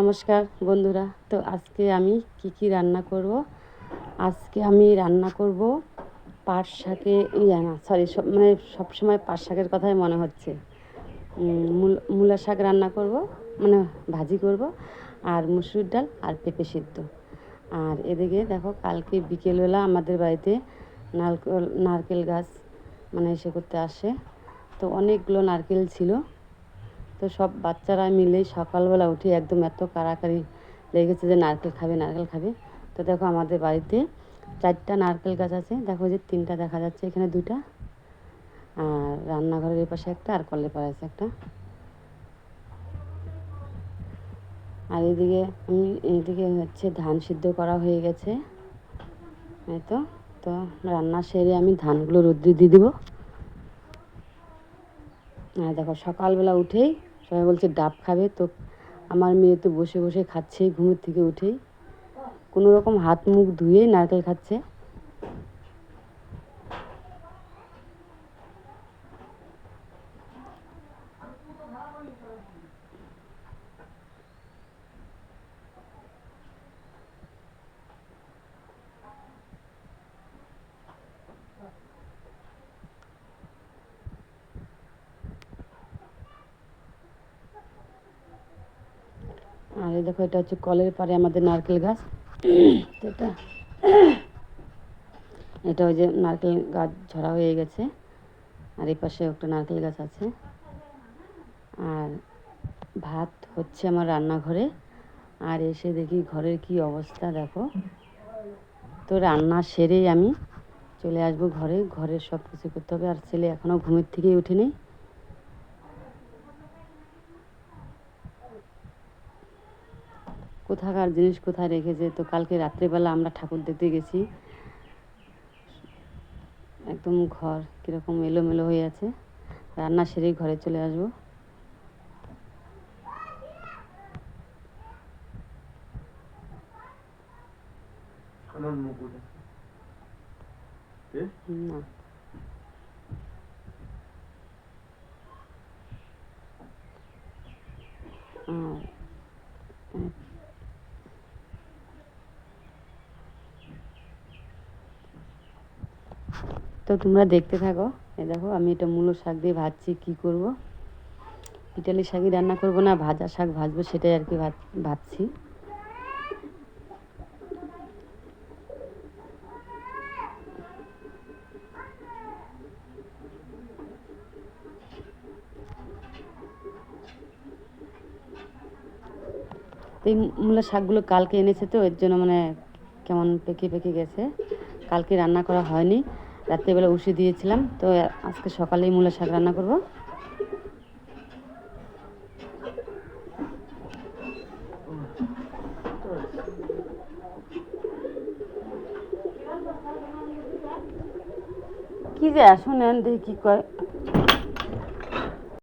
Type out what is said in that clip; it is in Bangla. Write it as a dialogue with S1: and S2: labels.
S1: নমস্কার বন্ধুরা, তো আজকে আমি কি কি রান্না করব? আজকে আমি রান্না করব পাট শাকে ইয়া না সরি সব মানে সবসময় পাট শাকের কথাই মনে হচ্ছে। মূলা শাক রান্না করব মানে ভাজি করব, আর মুসুর ডাল আর পেঁপে সিদ্ধ। আর এদিকে দেখো, কালকে বিকেলবেলা আমাদের বাড়িতে নারকেল নারকেল গাছ মানে এসে করতে আসে। তো অনেকগুলো নারকেল ছিল। তো সব বাচ্চারা মিলে সকালবেলা উঠে একদম এত কাড়াকাড়ি লেগেছে যে নারকেল খাবে নারকেল খাবে। তো দেখো আমাদের বাড়িতে চারটা নারকেল গাছ আছে। দেখো যে তিনটা দেখা যাচ্ছে এখানে দুটা। আর রান্নাঘরের পাশে একটা আর কলের পাড়ে আছে একটা। আর এদিকে আমি এদিকে হচ্ছে ধান সিদ্ধ করা হয়ে গেছে। তো তো রান্না সেরে আমি ধানগুলো রোদ্রে দিয়ে দেবো। আর দেখো সকালবেলা উঠেই সবাই বলছে, ডাব খাবে? তো আমার মেয়ে তো বসে বসে খাচ্ছে, ঘুমের থেকে উঠেই। কোনো রকম হাত মুখ ধুয়ে নারকেল খাচ্ছে। আর এই দেখো, এটা হচ্ছে কলের পাড়ে আমাদের নারকেল গাছ। এটা এটা ওই যে নারকেল গাছ ঝরা হয়ে গেছে। আর এই পাশে একটা নারকেল গাছ আছে। আর ভাত হচ্ছে আমার রান্নাঘরে। আর এসে দেখি ঘরের কি অবস্থা, দেখো। তো রান্না সেরেই আমি চলে আসব ঘরে। ঘরের সব কিছু করতে হবে। আর ছেলে এখনও ঘুমের থেকেই উঠেনি কোথাকার জিনিস কোথায় রেখেছে? তো কালকে রাত্রেবেলা আমরা ঠাকুর দেখতে গেছি। একদম ঘর কীরকম এলোমেলো হয়ে আছে। রান্না সেরেই ঘরে চলে আসব। না। আর তো তোমরা দেখতে থাকো। এ দেখো, আমি এটা মূলো শাক দিয়ে ভাজছি, কি করব? ইটালি শাকই রান্না করব না, ভাজা শাক ভাজবো, সেটাই আর কি ভাজ- ভাবছি তো এই মূলা শাকগুলো কালকে এনেছে তো, এর জন্য মানে কেমন পেকে পেকে গেছে। কালকে রান্না করা হয়নি। রাত্রেবেলা উষে দিয়েছিলাম, তো আজকে সকালেই মূলা শাক রান্না করব। কি যে শোনেন দেখি কি কয়।